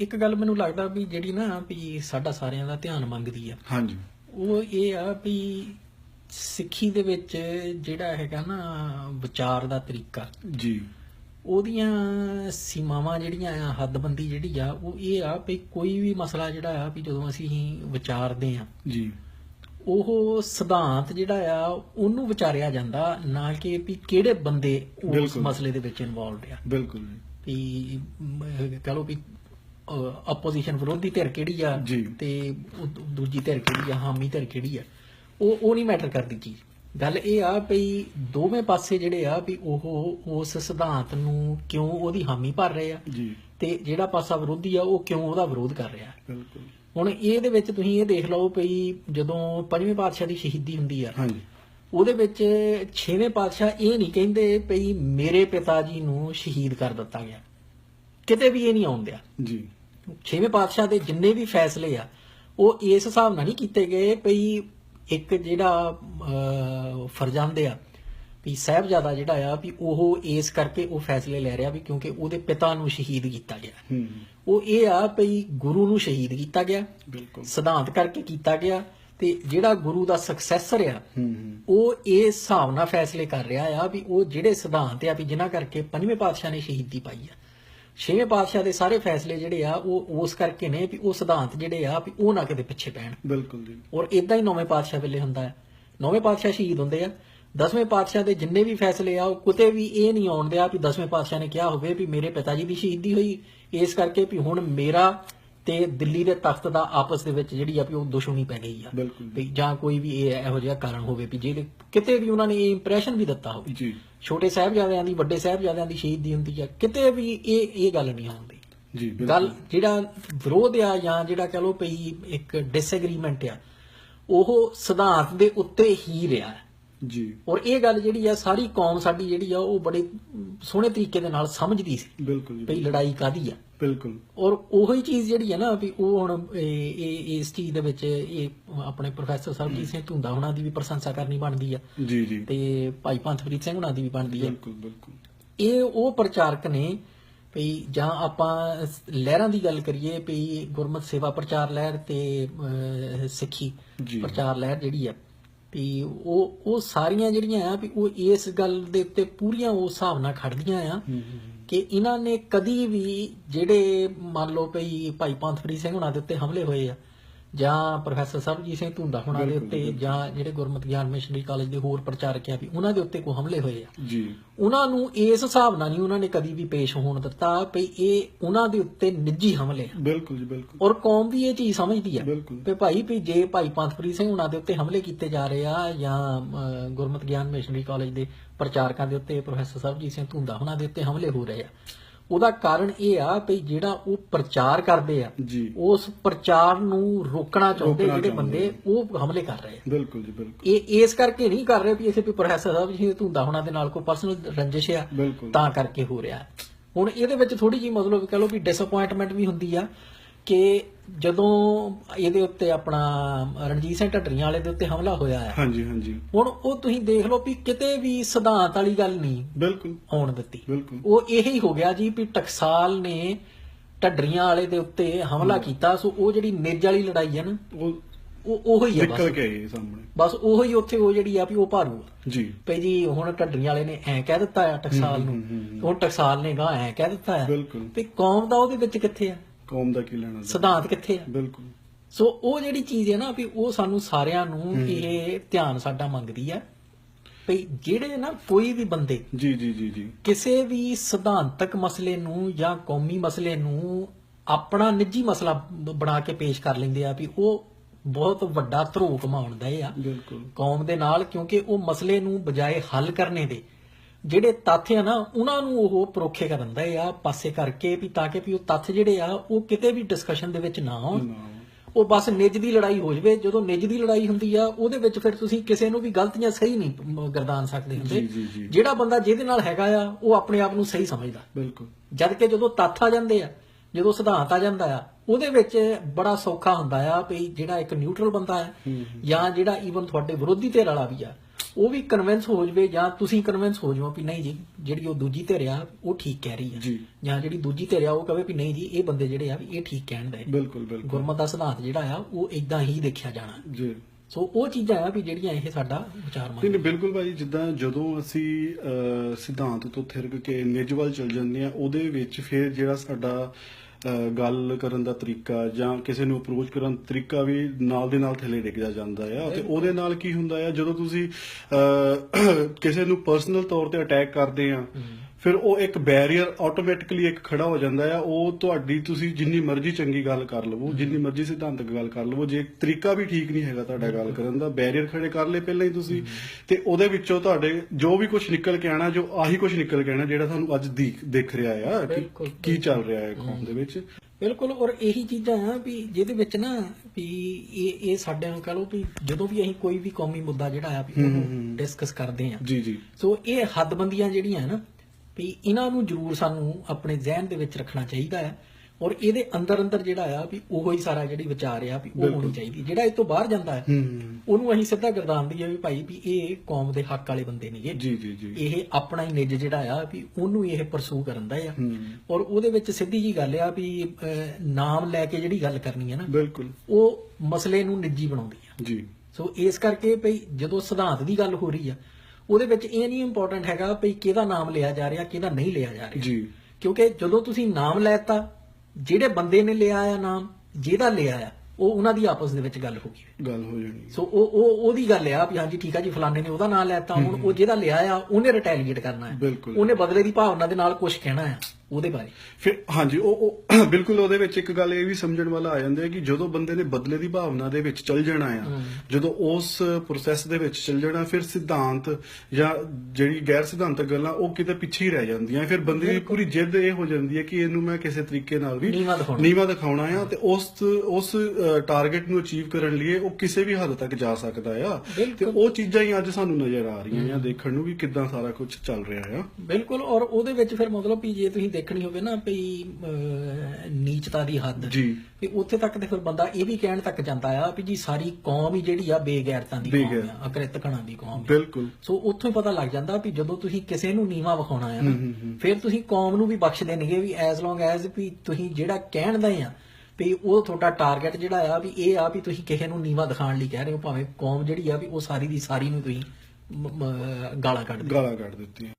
ਇੱਕ ਗੱਲ ਮੈਨੂੰ ਲੱਗਦਾ ਵੀ ਜਿਹੜੀ ਨਾ ਵੀ ਸਾਡਾ ਸਾਰਿਆਂ ਦਾ ਧਿਆਨ ਮੰਗਦੀ ਆ ਹਾਂਜੀ। ਉਹ ਇਹ ਆ ਵੀ ਸਿੱਖੀ ਦੇ ਵਿੱਚ ਜਿਹੜਾ ਹੈਗਾ ਨਾ ਵਿਚਾਰ ਦਾ ਤਰੀਕਾ। ਜੀ। ਉਹਦੀਆਂ ਸੀਮਾਵਾਂ ਜਿਹੜੀਆਂ ਆ ਹੱਦਬੰਦੀ ਜਿਹੜੀ ਆ ਉਹ ਇਹ ਆ ਵੀ ਕੋਈ ਵੀ ਮਸਲਾ ਜਿਹੜਾ ਆ ਵੀ ਜਦੋਂ ਅਸੀਂ ਵਿਚਾਰਦੇ ਆ ਜੀ। ਉਹ ਸਿਧਾਂਤ ਜਿਹੜਾ ਆ ਉਹਨੂੰ ਵਿਚਾਰਿਆ ਜਾਂਦਾ ਨਾ ਕਿ ਵੀ ਕਿਹੜੇ ਬੰਦੇ ਉਸ। ਮਸਲੇ ਦੇ ਵਿੱਚ ਇਨਵੋਲਵਡ ਆ। ਬਿਲਕੁਲ ਜੀ। ਵੀ ਕਹ ਲਓ ਵੀ ਆਪੋਜੀਸ਼ਨ ਵਿਰੋਧੀ ਧਿਰ ਕਿਹੜੀ ਆ। ਤੇ ਦੂਜੀ ਧਿਰ ਕਿਹੜੀ ਆ ਹਾਮੀ ਧਿਰ ਕਿਹੜੀ ਆ ਉਹ ਉਹ ਨਹੀਂ ਮੈਟਰ ਕਰਦੀ ਚੀਜ਼ ਗੱਲ ਇਹ ਆ ਵੀ ਦੋਵੇਂ ਪਾਸੇ ਜਿਹੜੇ ਆ ਵੀ ਉਹ ਉਸ ਸਿਧਾਂਤ ਨੂੰ ਕਿਉਂ ਉਹਦੀ ਹਾਮੀ ਭਰ ਰਹੇ ਆ ਜੀ। ਤੇ ਜਿਹੜਾ ਪਾਸਾ ਵਿਰੋਧੀ ਆ ਉਹ ਕਿਉਂ ਉਹਦਾ ਵਿਰੋਧ ਕਰ ਰਿਹਾ। ਬਿਲਕੁਲ। ਹੁਣ ਇਹਦੇ ਵਿੱਚ ਤੁਸੀਂ ਇਹ ਦੇਖ ਲਓ ਵੀ ਜਦੋਂ ਪੰਜਵੇਂ ਪਾਤਸ਼ਾਹ ਦੀ ਸ਼ਹੀਦੀ ਹੁੰਦੀ ਆ ਹਾਂਜੀ। ਉਹਦੇ ਵਿੱਚ ਛੇਵੇਂ ਪਾਤਸ਼ਾਹ ਇਹ ਨਹੀਂ ਕਹਿੰਦੇ ਵੀ ਮੇਰੇ ਪਿਤਾ ਜੀ ਨੂੰ ਸ਼ਹੀਦ ਕਰ ਦਿੱਤਾ ਗਿਆ। ਕਿਤੇ ਵੀ ਇਹ ਨਹੀਂ ਆਉਂਦਿਆ। ਜੀ। ਛੇਵੇਂ ਪਾਤਸ਼ਾਹ ਦੇ ਜਿੰਨੇ ਵੀ ਫੈਸਲੇ ਆ ਉਹ ਇਸ ਹਿਸਾਬ ਨਾਲ ਨਹੀਂ ਕੀਤੇ ਗਏ ਵੀ ਇੱਕ ਜਿਹੜਾ ਫਰਜ਼ੰਦ ਆ ਵੀ ਸਾਹਿਬਜ਼ਾਦਾ ਜਿਹੜਾ ਆ ਵੀ ਉਹ ਇਸ ਕਰਕੇ ਉਹ ਫੈਸਲੇ ਲੈ ਰਿਹਾ ਵੀ ਕਿਉਂਕਿ ਉਹਦੇ ਪਿਤਾ ਨੂੰ ਸ਼ਹੀਦ ਕੀਤਾ ਗਿਆ। ਉਹ ਇਹ ਆ ਵੀ ਗੁਰੂ ਨੂੰ ਸ਼ਹੀਦ ਕੀਤਾ ਗਿਆ। ਬਿਲਕੁਲ। ਸਿਧਾਂਤ ਕਰਕੇ ਕੀਤਾ ਗਿਆ ਤੇ ਜਿਹੜਾ ਗੁਰੂ ਦਾ ਸਕਸੈਸਰ ਆ ਉਹ ਇਸ ਹਿਸਾਬ ਨਾਲ ਫੈਸਲੇ ਕਰ ਰਿਹਾ ਆ ਵੀ ਉਹ ਜਿਹੜੇ ਸਿਧਾਂਤ ਆ ਵੀ ਜਿਨ੍ਹਾਂ ਕਰਕੇ ਪੰਜਵੇਂ ਪਾਤਸ਼ਾਹ ਨੇ ਸ਼ਹੀਦੀ ਪਾਈ ਆ। ਛੇਵੇਂ ਪਾਤਸ਼ਾਹ ਦੇ ਸਾਰੇ ਫੈਸਲੇ ਜਿਹੜੇ ਆ ਉਹ ਉਸ ਕਰਕੇ ਨੇ ਵੀ ਉਹ ਸਿਧਾਂਤ ਜਿਹੜੇ ਆ ਵੀ ਉਹ ਨਾ ਕਿਤੇ ਪਿੱਛੇ ਪੈਣ। ਬਿਲਕੁਲ ਜੀ। ਔਰ ਇਦਾਂ ਹੀ ਨੌਵੇਂ ਪਾਤਸ਼ਾਹ ਵੇਲੇ ਹੁੰਦਾ ਹੈ। ਨੌਵੇਂ ਪਾਤਸ਼ਾਹ ਸ਼ਹੀਦ ਹੁੰਦੇ ਆ। ਦਸਵੇਂ ਪਾਤਸ਼ਾਹ ਦੇ ਜਿੰਨੇ ਵੀ ਫੈਸਲੇ ਆ ਉਹ ਕਿਤੇ ਵੀ ਇਹ ਨਹੀਂ ਆਉਂਦੇ ਆ ਵੀ ਦਸਵੇਂ ਪਾਤਸ਼ਾਹ ਨੇ ਕਿਹਾ ਹੋਵੇ ਵੀ ਮੇਰੇ ਪਿਤਾ ਜੀ ਦੀ ਸ਼ਹੀਦੀ ਹੋਈ। ਇਸ ਕਰਕੇ ਵੀ ਹੁਣ ਮੇਰਾ ਤੇ ਦਿੱਲੀ ਦੇ ਤਖਤ ਦਾ ਆਪਸ ਦੇ ਵਿੱਚ ਜਿਹੜੀ ਆ ਵੀ ਉਹ ਦੁਸ਼ਮਣੀ ਪੈ ਗਈ ਆ। ਵੀ ਜਾਂ ਕੋਈ ਵੀ ਇਹ ਇਹੋ ਜਿਹਾ ਕਾਰਨ ਹੋਵੇ ਵੀ ਜਿਹਦੇ ਕਿਤੇ ਵੀ ਉਹਨਾਂ ਨੇ ਇਹ ਇੰਪ੍ਰੈਸ਼ਨ ਵੀ ਦਿੱਤਾ ਹੋਵੇ। ਜੀ। ਛੋਟੇ ਸਾਹਿਬਜ਼ਾਦਿਆਂ ਦੀ ਵੱਡੇ ਸਾਹਿਬਜ਼ਾਦਿਆਂ ਦੀ ਸ਼ਹੀਦੀ ਹੁੰਦੀ ਆ ਕਿਤੇ ਵੀ ਇਹ ਇਹ ਗੱਲ ਨਹੀਂ ਆਉਂਦੀ। ਜੀ ਬਿਲਕੁਲ। ਗੱਲ ਜਿਹੜਾ ਵਿਰੋਧ ਆ ਜਾਂ ਜਿਹੜਾ ਕਹ ਲੋ ਪਈ ਇੱਕ ਡਿਸਐਗਰੀਮੈਂਟ ਆ ਉਹ ਸਿਧਾਂਤ ਦੇ ਉੱਤੇ ਹੀ ਰਿਹਾ। ਹੈ। ਜੀ। ਔਰ ਇਹ ਗੱਲ ਜਿਹੜੀ ਆ ਸਾਰੀ ਕੌਮ ਸਾਡੀ ਜਿਹੜੀ ਆ ਉਹ ਬੜੇ ਸੋਹਣੇ ਤਰੀਕੇ ਦੇ ਨਾਲ ਸਮਝਦੀ ਸੀ। ਬਿਲਕੁਲ ਜੀ ਲੜਾਈ ਕਾਦੀ ਆ? ਬਿਲਕੁਲ। ਔਰ ਉਹੀ ਚੀਜ਼ ਜਿਹੜੀ ਹੈ ਨਾ ਵੀ ਉਹ ਹੁਣ ਇਹ ਇਸ ਚੀਜ਼ ਦੇ ਵਿੱਚ ਇਹ ਆਪਣੇ ਪ੍ਰੋਫੈਸਰ ਸਰਬਜੀਤ ਸਿੰਘ ਧੁੰਦਾ ਉਹਨਾਂ ਦੀ ਵੀ ਪ੍ਰਸ਼ੰਸਾ ਕਰਨੀ ਬਣਦੀ ਆ। ਜੀ ਜੀ। ਤੇ ਭਾਈ ਪੰਥਪ੍ਰੀਤ ਸਿੰਘ ਉਹਨਾਂ ਦੀ ਵੀ ਬਣਦੀ ਆ। ਬਿਲਕੁਲ ਬਿਲਕੁਲ। ਇਹ ਉਹ ਪ੍ਰਚਾਰਕ ਨੇ ਵੀ ਜਾਂ ਆਪਾਂ ਲਹਿਰਾਂ ਦੀ ਗੱਲ ਕਰੀਏ ਵੀ ਗੁਰਮਤ ਸੇਵਾ ਪ੍ਰਚਾਰ ਲਹਿਰ ਤੇ ਸਿੱਖੀ। ਪ੍ਰਚਾਰ ਲਹਿਰ ਜਿਹੜੀ ਆ ਵੀ ਉਹ ਉਹ ਸਾਰੀਆਂ ਜਿਹੜੀਆਂ ਆ ਵੀ ਉਹ ਇਸ ਗੱਲ ਦੇ ਉੱਤੇ ਪੂਰੀਆਂ ਉਸ ਹਿਸਾਬ ਨਾਲ ਖੜਦੀਆਂ ਆ ਕਿ ਇਹਨਾਂ ਨੇ ਕਦੀ ਵੀ ਜਿਹੜੇ ਮੰਨ ਲਓ ਭਈ ਭਾਈ ਪੰਥਪ੍ਰੀਤ ਸਿੰਘ ਉਹਨਾਂ ਦੇ ਉੱਤੇ ਹਮਲੇ ਹੋਏ ਆ ਜਾਂ ਪ੍ਰੋਫੈਸਰ ਸਰਬਜੀਤ ਸਿੰਘ ਧੁੰਦਾ ਉਹਨਾਂ ਦੇ ਉੱਤੇ। ਜਾਂ ਜਿਹੜੇ ਗੁਰਮਤਿ ਗਿਆਨ ਮਿਸ਼ਨਰੀ ਕਾਲਜ ਦੇ ਹੋਰ ਪ੍ਰਚਾਰਕ ਆ ਵੀ ਉਹਨਾਂ ਦੇ ਉੱਤੇ ਕੋਈ ਹਮਲੇ ਹੋਏ ਆ। ਜੀ। ਉਹਨਾਂ ਨੂੰ ਇਸ ਹਿਸਾਬ ਨਾਲ ਨਹੀਂ ਉਹਨਾਂ ਨੇ ਕਦੀ ਵੀ ਪੇਸ਼ ਹੋਣ ਦਿੱਤਾ ਵੀ ਇਹ ਉਹਨਾਂ ਦੇ ਉੱਤੇ ਨਿੱਜੀ ਹਮਲੇ ਆ। ਬਿਲਕੁਲ ਜੀ ਬਿਲਕੁਲ। ਔਰ ਕੌਮ ਵੀ ਇਹ ਚੀਜ਼ ਸਮਝਦੀ ਆ ਬਿਲਕੁਲ। ਵੀ ਭਾਈ ਵੀ ਜੇ ਭਾਈ ਪੰਥਪ੍ਰੀਤ ਸਿੰਘ ਉਹਨਾਂ ਦੇ ਉੱਤੇ ਹਮਲੇ ਕੀਤੇ ਜਾ ਰਹੇ ਆ ਜਾਂ ਗੁਰਮਤਿ ਗਿਆਨ ਮਿਸ਼ਨਰੀ ਕਾਲਜ ਦੇ ਪ੍ਰਚਾਰਕਾਂ ਦੇ ਉੱਤੇ ਪ੍ਰੋਫੈਸਰ ਸਰਬਜੀਤ ਸਿੰਘ ਧੁੰਦਾ ਉਹਨਾਂ ਦੇ ਉੱਤੇ ਹਮਲੇ ਹੋ ਰਹੇ ਆ। ਉਹਦਾ ਕਾਰਨ ਇਹ ਆ ਵੀ ਜਿਹੜਾ ਉਹ ਪ੍ਰਚਾਰ ਕਰਦੇ ਆ ਉਸ ਪ੍ਰਚਾਰ ਨੂੰ ਰੋਕਣਾ ਚਾਹੁੰਦੇ ਜਿਹੜੇ ਬੰਦੇ ਉਹ ਹਮਲੇ ਕਰ ਰਹੇ ਆ। ਬਿਲਕੁਲ ਜੀ ਬਿਲਕੁਲ। ਇਹ ਇਸ ਕਰਕੇ ਨਹੀਂ ਕਰ ਰਹੇ ਵੀ ਇਸੇ ਵੀ ਪ੍ਰੋਫੈਸਰ ਸਾਹਿਬ ਜੀ ਧੁੰਦਾ ਉਹਨਾਂ ਦੇ ਨਾਲ ਕੋਈ ਪਰਸਨਲ ਰੰਜਿਸ਼ ਆ ਤਾਂ ਕਰਕੇ ਹੋ ਰਿਹਾ। ਹੁਣ ਇਹਦੇ ਵਿੱਚ ਥੋੜੀ ਜੀ ਮਤਲਬ ਕਹ ਲਓ ਵੀ ਡਿਸਪਾਇੰਟਮੈਂਟ ਵੀ ਹੁੰਦੀ ਆ ਕਿ ਜਦੋਂ ਇਹਦੇ ਉੱਤੇ ਆਪਣਾ ਰਣਜੀਤ ਸਿੰਘ ਢੱਡਰੀਆਂ ਵਾਲੇ ਦੇ ਉੱਤੇ ਹਮਲਾ ਹੋਇਆ ਆ ਹਾਂਜੀ ਹਾਂਜੀ। ਹੁਣ ਉਹ ਤੁਸੀਂ ਦੇਖ ਲਓ ਵੀ ਕਿਤੇ ਵੀ ਸਿਧਾਂਤ ਵਾਲੀ ਗੱਲ ਨਹੀਂ ਬਿਲਕੁਲ। ਆਉਣ ਦਿੱਤੀ। ਬਿਲਕੁਲ। ਉਹ ਇਹੀ ਹੋ ਗਿਆ ਜੀ ਵੀ ਟਕਸਾਲ ਨੇ ਢੱਡਰੀਆਂ ਵਾਲੇ ਦੇ ਉੱਤੇ ਹਮਲਾ ਕੀਤਾ ਸੋ ਉਹ ਜਿਹੜੀ ਨਿੱਜ ਵਾਲੀ ਲੜਾਈ ਆ ਨਾ ਉਹ ਉਹ ਉਹੋ ਹੀ ਆ ਨਿਕਲ ਬਸ। ਕੇ ਆਏ ਸਾਹਮਣੇ। ਬਸ ਉਹੋ ਹੀ ਉੱਥੇ ਉਹ ਜਿਹੜੀ ਆ ਵੀ ਉਹ ਭਾਰੂ ਜੀ। ਭਈ ਜੀ ਹੁਣ ਢੱਡਰੀਆਂ ਵਾਲੇ ਨੇ ਐਂ ਕਹਿ ਦਿੱਤਾ ਆ ਟਕਸਾਲ ਨੂੰ ਹੂੰ, ਹੂੰ, ਹੂੰ। ਹੁਣ ਟਕਸਾਲ ਨੇ ਗਾਂ ਐਂ ਕਹਿ ਦਿੱਤਾ ਆ। ਬਿਲਕੁਲ। ਤੇ ਕੌਮ ਦਾ ਉਹਦੇ ਵਿੱਚ ਕਿੱਥੇ ਆ? ਕੌਮ ਦਾ ਕੀ ਲੈਣਾ ਸਿਧਾਂਤ ਕਿੱਥੇ ਆ? ਬਿਲਕੁਲ। ਸੋ ਉਹ ਜਿਹੜੀ ਚੀਜ਼ ਹੈ ਨਾ ਵੀ ਉਹ ਸਾਨੂੰ ਸਾਰਿਆਂ ਨੂੰ ਇਹ ਧਿਆਨ ਸਾਡਾ ਮੰਗਦੀ ਆ ਵੀ ਜਿਹੜੇ ਨਾ ਕੋਈ ਵੀ ਬੰਦੇ ਜੀ ਜੀ ਜੀ ਜੀ। ਕਿਸੇ ਵੀ ਸਿਧਾਂਤਕ ਮਸਲੇ ਨੂੰ ਜਾਂ ਕੌਮੀ ਮਸਲੇ ਨੂੰ ਆਪਣਾ ਨਿੱਜੀ ਮਸਲਾ ਬਣਾ ਕੇ ਪੇਸ਼ ਕਰ ਲੈਂਦੇ ਆ ਵੀ ਉਹ ਬਹੁਤ ਵੱਡਾ ਧਰੋ ਕਮਾਉਣ ਦਾ ਆ। ਬਿਲਕੁਲ। ਕੌਮ ਦੇ ਨਾਲ ਕਿਉਂਕਿ ਉਹ ਮਸਲੇ ਨੂੰ ਬਜਾਏ ਹੱਲ ਕਰਨੇ ਦੇ ਜਿਹੜੇ ਤੱਥ ਆ ਨਾ ਉਹਨਾਂ ਨੂੰ ਉਹ ਪਰੋਖੇ ਕਰਨ ਦਾ ਆ ਪਾਸੇ ਕਰਕੇ ਵੀ ਤਾਂ ਕਿ ਵੀ ਉਹ ਤੱਥ ਜਿਹੜੇ ਆ ਉਹ ਕਿਤੇ ਵੀ ਡਿਸਕਸ਼ਨ ਦੇ ਵਿੱਚ ਨਾ ਆਉਣ। ਉਹ ਬਸ ਨਿੱਜ ਦੀ ਲੜਾਈ ਹੋ ਜਵੇ। ਜਦੋਂ ਨਿੱਜ ਦੀ ਲੜਾਈ ਹੁੰਦੀ ਆ ਉਹਦੇ ਵਿੱਚ ਫਿਰ ਤੁਸੀਂ ਕਿਸੇ ਨੂੰ ਵੀ ਗਲਤੀਆਂ ਸਹੀ ਨਹੀਂ ਗਰਦਾਨ ਸਕਦੇ ਹੁੰਦੇ। ਜੀ, ਜੀ, ਜੀ। ਜਿਹੜਾ ਬੰਦਾ ਜਿਹਦੇ ਨਾਲ ਹੈਗਾ ਆ ਉਹ ਆਪਣੇ ਆਪ ਨੂੰ ਸਹੀ ਸਮਝਦਾ। ਬਿਲਕੁਲ। ਜਦ ਕਿ ਜਦੋਂ ਤੱਥ ਆ ਜਾਂਦੇ ਆ ਜਦੋਂ ਸਿਧਾਂਤ ਆ ਜਾਂਦਾ ਆ ਉਹਦੇ ਵਿੱਚ ਬੜਾ ਸੌਖਾ ਹੁੰਦਾ ਆ ਵੀ ਜਿਹੜਾ ਇੱਕ ਨਿਊਟਰਲ ਬੰਦਾ ਆ ਜਾਂ ਜਿਹੜਾ ਈਵਨ ਤੁਹਾਡੇ ਵਿਰੋਧੀ ਧਿਰ ਵਾਲਾ ਵੀ ਆ ਉਹ ਵੀ ਕਨਵਿੰਸ ਹੋ ਜਵੇ ਜਾਂ ਤੁਸੀਂ ਕਨਵਿੰਸ ਹੋ ਜਾਓ ਵੀ ਨਹੀਂ ਜੀ ਜਿਹੜੀ ਉਹ ਦੂਜੀ ਧਿਰ ਆ ਉਹ ਠੀਕ ਕਹਿ ਰਹੀ ਆ। ਜੀ। ਜਾਂ ਜਿਹੜੀ ਦੂਜੀ ਧਿਰ ਆ ਉਹ ਕਹੇ ਵੀ ਨਹੀਂ ਜੀ ਇਹ ਬੰਦੇ ਜਿਹੜੇ ਆ ਵੀ ਇਹ ਠੀਕ ਕਹਿਣ ਦੇ। ਬਿਲਕੁਲ ਬਿਲਕੁਲ। ਗੁਰਮਤ ਦਾ ਸਿਧਾਂਤ ਜਿਹੜਾ ਆ ਉਹ ਇਦਾਂ ਹੀ ਦੇਖਿਆ ਜਾਣਾ। ਜੀ। ਸੋ ਉਹ ਚੀਜ਼ਾਂ ਆ ਵੀ ਜਿਹੜੀਆਂ ਇਹ ਸਾਡਾ ਵਿਚਾਰ ਮੰਨ ਨਹੀਂ ਬਿਲਕੁਲ ਭਾਈ ਜਿੱਦਾਂ ਜਦੋਂ ਅਸੀਂ ਸਿਧਾਂਤ ਤੋਂ ਥਿਰਕ ਕੇ ਨਿੱਜ ਵੱਲ ਚਲ ਜਾਂਦੇ ਆ ਉਹਦੇ ਵਿੱਚ ਫਿਰ ਜਿਹੜਾ ਸਾਡਾ ਗੱਲ ਕਰਨ ਦਾ ਤਰੀਕਾ ਜਾਂ ਕਿਸੇ ਨੂੰ ਅਪਰੋਚ ਕਰਨ ਦਾ ਤਰੀਕਾ ਵੀ ਨਾਲ ਦੇ ਨਾਲ ਥੱਲੇ ਡਿੱਗਦਾ ਜਾਂਦਾ ਆ। ਤੇ ਉਹਦੇ ਨਾਲ ਕੀ ਹੁੰਦਾ ਆ ਜਦੋਂ ਤੁਸੀਂ ਕਿਸੇ ਨੂੰ ਪਰਸਨਲ ਤੌਰ ਤੇ ਅਟੈਕ ਕਰਦੇ ਆ ਫਿਰ ਉਹ ਇੱਕ ਬੈਰੀਅਰ ਆਟੋਮੈਟਿਕਲੀ ਇੱਕ ਖੜਾ ਹੋ ਜਾਂਦਾ ਆ ਉਹ ਤੁਹਾਡੀ ਤੁਸੀਂ ਜਿੰਨੀ ਮਰਜ਼ੀ ਚੰਗੀ ਗੱਲ ਕਰ ਲਵੋ ਜਿੰਨੀ ਮਰਜ਼ੀ ਸਿਧਾਂਤਕ ਗੱਲ ਕਰ ਲਵੋ ਜੇ ਤਰੀਕਾ ਵੀ ਠੀਕ ਨਹੀਂ ਹੈਗਾ ਤੁਹਾਡਾ ਗੱਲ ਕਰਨ ਦਾ ਬੈਰੀਅਰ ਖੜੇ ਕਰ ਲਏ ਪਹਿਲਾਂ ਹੀ ਤੁਸੀਂ ਤੇ ਉਹਦੇ ਵਿੱਚੋਂ ਤੁਹਾਡੇ ਜੋ ਵੀ ਕੁਝ ਨਿਕਲ ਕੇ ਆਣਾ ਜੋ ਆਹੀ ਕੁਝ ਨਿਕਲ ਕੇ ਆਣਾ ਜਿਹੜਾ ਤੁਹਾਨੂੰ ਅੱਜ ਦਿਖ ਰਿਹਾ ਆ ਕਿ ਚੱਲ ਰਿਹਾ ਹੈ ਕੌਮ ਦੇ ਵਿੱਚ। ਬਿਲਕੁਲ ਔਰ ਇਹੀ ਚੀਜ਼ਾਂ ਆ ਵੀ ਜਿਹਦੇ ਵਿੱਚ ਨਾ ਵੀ ਇਹ ਇਹ ਸਾਡੇ ਨੂੰ ਕਹ ਲਓ ਵੀ ਜਦੋਂ ਵੀ ਅਸੀਂ ਕੋਈ ਵੀ ਕੌਮੀ ਮੁੱਦਾ ਜਿਹੜਾ ਆ ਵੀ ਉਹਨੂੰ ਡਿਸਕਸ ਕਰਦੇ ਆ। ਜੀ ਜੀ। ਸੋ ਇਹ ਹੱਦਬੰਦੀਆਂ ਜਿਹੜੀਆਂ ਨਾ ਵੀ ਇਹਨਾਂ ਨੂੰ ਜ਼ਰੂਰ ਸਾਨੂੰ ਆਪਣੇ ਜ਼ਿਹਨ ਦੇ ਵਿੱਚ ਰੱਖਣਾ ਚਾਹੀਦਾ ਹੈ ਔਰ ਇਹਦੇ ਅੰਦਰ ਅੰਦਰ ਜਿਹੜਾ ਆ ਵੀ ਉਹੋ ਹੀ ਸਾਰਾ ਜਿਹੜੀ ਵਿਚਾਰ ਆ ਵੀ ਉਹ ਹੋਣੀ ਚਾਹੀਦੀ। ਜਿਹੜਾ ਇਹ ਤੋਂ ਬਾਹਰ ਜਾਂਦਾ ਹੈ ਉਹਨੂੰ ਅਸੀਂ ਸਿੱਧਾ ਗਰਦਾਨ ਦਈਏ ਵੀ ਭਾਈ ਵੀ ਇਹ ਕੌਮ ਦੇ ਹੱਕ ਵਾਲੇ ਬੰਦੇ ਨੇਗੇ ਜੀ ਜੀ ਜੀ। ਇਹ ਆਪਣਾ ਹੀ ਨਿੱਜ ਜਿਹੜਾ ਆ ਵੀ ਉਹਨੂੰ ਇਹ ਪਰਸੂ ਕਰਨ ਦਾ ਆ। ਔਰ ਉਹਦੇ ਵਿੱਚ ਸਿੱਧੀ ਜੀ ਗੱਲ ਆ ਵੀ ਨਾਮ ਲੈ ਕੇ ਜਿਹੜੀ ਗੱਲ ਕਰਨੀ ਹੈ ਨਾ ਬਿਲਕੁਲ। ਉਹ ਮਸਲੇ ਨੂੰ ਨਿੱਜੀ ਬਣਾਉਂਦੀ ਆ। ਜੀ। ਸੋ ਇਸ ਕਰਕੇ ਭਈ ਜਦੋਂ ਸਿਧਾਂਤ ਦੀ ਗੱਲ ਹੋ ਰਹੀ ਆ ਉਹਦੇ ਵਿੱਚ ਇਹ ਨਹੀਂ ਇੰਪੋਰਟੈਂਟ ਹੈਗਾ ਭਈ ਕਿਹਦਾ ਨਾਮ ਲਿਆ ਜਾ ਰਿਹਾ ਕਿਹਦਾ ਨਹੀਂ ਲਿਆ ਜਾ ਰਿਹਾ। ਜੀ। ਕਿਉਂਕਿ ਜਦੋਂ ਤੁਸੀਂ ਨਾਮ ਲੈਤਾ ਜਿਹੜੇ ਬੰਦੇ ਨੇ ਲਿਆ ਆ ਨਾਮ ਜਿਹਦਾ ਲਿਆ ਆ ਉਹ ਉਹਨਾਂ ਦੀ ਆਪਸ ਦੇ ਵਿੱਚ ਗੱਲ ਹੋ ਗਈ। ਗੱਲ ਹੋ ਜਾਣੀ। ਸੋ ਉਹ ਉਹ ਉਹਦੀ ਗੱਲ ਆ ਵੀ ਹਾਂਜੀ ਠੀਕ ਆ ਜੀ ਫਲਾਣੇ ਨੇ ਉਹਦਾ ਨਾਮ ਲੈਤਾ ਹੁਣ ਉਹ ਜਿਹਦਾ ਲਿਆ ਆ ਉਹਨੇ ਰਿਟੈਲੀਏਟ ਕਰਨਾ ਹੈ ਉਹਨੇ ਬਦਲੇ ਦੀ ਭਾਵਨਾ ਦੇ ਨਾਲ ਕੁਝ ਕਹਿਣਾ ਆ। ਉਹਦੇ ਬਾਰੇ। ਫਿਰ ਹਾਂਜੀ ਉਹ ਉਹ ਬਿਲਕੁਲ ਉਹਦੇ ਵਿੱਚ ਇੱਕ ਗੱਲ ਇਹ ਵੀ ਸਮਝਣ ਵਾਲਾ ਆ ਜਾਂਦਾ ਹੈ ਕਿ ਜਦੋਂ ਬੰਦੇ ਨੇ ਬਦਲੇ ਦੀ ਭਾਵਨਾ ਦੇ ਵਿੱਚ ਚੱਲ ਜਾਣਾ ਆ ਜਦੋਂ ਉਸ ਪ੍ਰੋਸੈਸ ਦੇ ਵਿੱਚ ਚੱਲ ਜਾਣਾ ਫਿਰ ਸਿਧਾਂਤ ਜਾਂ ਜਿਹੜੀ ਗੈਰ ਸਿਧਾਂਤਕ ਗੱਲਾਂ ਉਹ ਕਿਤੇ ਪਿੱਛੇ ਹੀ ਰਹਿ ਜਾਂਦੀਆਂ ਫਿਰ ਬੰਦੇ ਦੀ ਪੂਰੀ ਜਿੱਦ ਇਹ ਹੋ ਜਾਂਦੀ ਹੈ ਕਿ ਇਹਨੂੰ ਮੈਂ ਕਿਸੇ ਤਰੀਕੇ ਨਾਲ ਵੀ ਨੀਵਾਂ ਦਿਖਾਉਣਾ। ਆ ਤੇ ਉਸ ਉਸ ਟਾਰਗੇਟ ਨੂੰ ਅਚੀਵ ਕਰਨ ਲਈ ਉਹ ਕਿਸੇ ਵੀ ਹੱਦ ਤੱਕ ਜਾ ਸਕਦਾ ਆ। ਤੇ। ਉਹ ਚੀਜ਼ਾਂ ਹੀ ਅੱਜ ਸਾਨੂੰ ਨਜ਼ਰ ਆ ਰਹੀਆਂ ਆ ਦੇਖਣ ਨੂੰ ਵੀ ਕਿੱਦਾਂ ਸਾਰਾ ਕੁਝ ਚੱਲ ਰਿਹਾ ਆ। ਬਿਲਕੁਲ ਔਰ ਉਹਦੇ ਵਿੱਚ ਫਿਰ ਮਤਲਬ ਵੀ ਜੇ ਤੁਸੀਂ ਦੇਖਣੀ ਹੋਵੇ ਨਾ ਵੀ ਅਹ, ਨੀਚਤਾ ਦੀ ਹੱਦ ਜੀ ਵੀ ਉੱਥੇ ਤੱਕ ਤੇ ਫਿਰ ਬੰਦਾ ਇਹ ਵੀ ਕਹਿਣ ਤੱਕ ਜਾਂਦਾ ਆ ਵੀ ਜੀ ਸਾਰੀ ਕੌਮ ਹੀ ਜਿਹੜੀ ਆ ਬੇਗੈਰਤਾਂ ਦੀ ਕੌਮ। ਆ ਅਕ੍ਰਿਤ ਕਣਾਂ ਦੀ ਕੌਮ। ਬਿਲਕੁਲ ਸੋ ਉੱਥੋਂ ਹੀ ਪਤਾ ਲੱਗ ਜਾਂਦਾ ਵੀ ਜਦੋਂ ਤੁਸੀਂ ਕਿਸੇ ਨੂੰ ਨੀਵਾ ਵਿਖਾਉਣਾ ਆ। ਫਿਰ ਤੁਸੀਂ ਕੌਮ ਨੂੰ ਵੀ ਬਖਸ਼ਦੇ ਨਹੀਂਗੇ ਵੀ ਐਸ ਲੌਂਗ ਐਸ ਵੀ ਤੁਸੀਂ ਜਿਹੜਾ ਕਹਿਣ ਦਾ ਆ ਵੀ ਉਹ ਤੁਹਾਡਾ ਟਾਰਗੇਟ ਜਿਹੜਾ ਆ ਵੀ ਇਹ ਆ ਵੀ ਤੁਸੀਂ ਕਿਸੇ ਨੂੰ ਨੀਵਾ ਦਿਖਾਉਣ ਲਈ ਕਹਿ ਰਹੇ ਹੋ ਭਾਵੇਂ ਕੌਮ ਜਿਹੜੀ ਆ ਵੀ ਉਹ ਸਾਰੀ ਦੀ ਸਾਰੀ ਨੂੰ ਤੁਸੀਂ ਗਾਲਾਂ ਕੱਢਦੇ ਹੋ। ਗਾਲਾਂ ਕੱਢ ਦਿੱਤੀਆਂ